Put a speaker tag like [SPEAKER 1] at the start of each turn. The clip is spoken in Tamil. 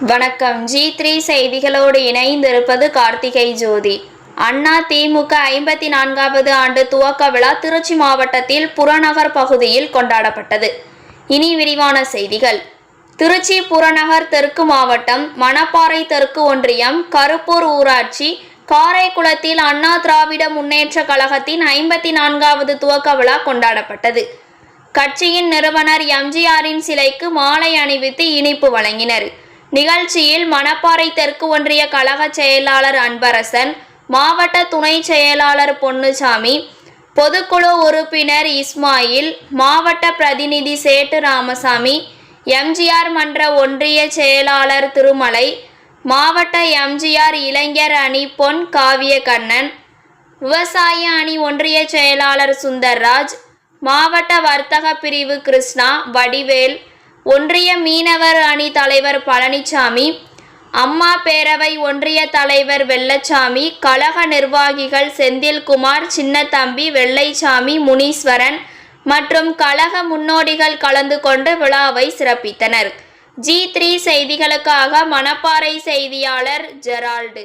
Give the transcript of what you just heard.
[SPEAKER 1] வணக்கம். ஜி த்ரீ செய்திகளோடு இணைந்திருப்பது கார்த்திகை ஜோதி. அண்ணா திமுக ஐம்பத்தி நான்காவது ஆண்டு துவக்க விழா திருச்சி மாவட்டத்தில் புறநகர் பகுதியில் கொண்டாடப்பட்டது. இனி விரிவான செய்திகள். திருச்சி புறநகர் தெற்கு மாவட்டம் மணப்பாறை தெற்கு ஒன்றியம் கருப்பூர் ஊராட்சி காரைக்குளத்தில் அண்ணா திராவிட முன்னேற்ற கழகத்தின் ஐம்பத்தி நான்காவது துவக்க விழா கொண்டாடப்பட்டது. கட்சியின் நிறுவனர் எம்ஜிஆரின் சிலைக்கு மாலை அணிவித்து இனிப்பு வழங்கினர். நிகழ்ச்சியில் மணப்பாறை தெற்கு ஒன்றிய கழக செயலாளர் அன்பரசன் மாவட்ட துணை செயலாளர் பொன்னுசாமி பொதுக்குழு உறுப்பினர் இஸ்மாயில் மாவட்ட பிரதிநிதி சேட்டு ராமசாமி எம்ஜிஆர் மன்ற ஒன்றிய செயலாளர் திருமலை மாவட்ட எம்ஜிஆர் இளைஞர் அணி பொன் காவியகண்ணன் விவசாய அணி ஒன்றிய செயலாளர் சுந்தர்ராஜ் மாவட்ட வர்த்தக பிரிவு கிருஷ்ணா வடிவேல் ஒன்றிய மீனவர் அணி தலைவர் பழனிசாமி அம்மா பேரவை ஒன்றிய தலைவர் வெள்ளச்சாமி கழக நிர்வாகிகள் செந்தில்குமார் சின்னத்தம்பி வெள்ளைச்சாமி முனீஸ்வரன் மற்றும் கழக முன்னோடிகள் கலந்து கொண்டு விழாவை சிறப்பித்தனர். ஜி த்ரீ செய்திகளுக்காக மணப்பாறை செய்தியாளர் ஜெரால்டு.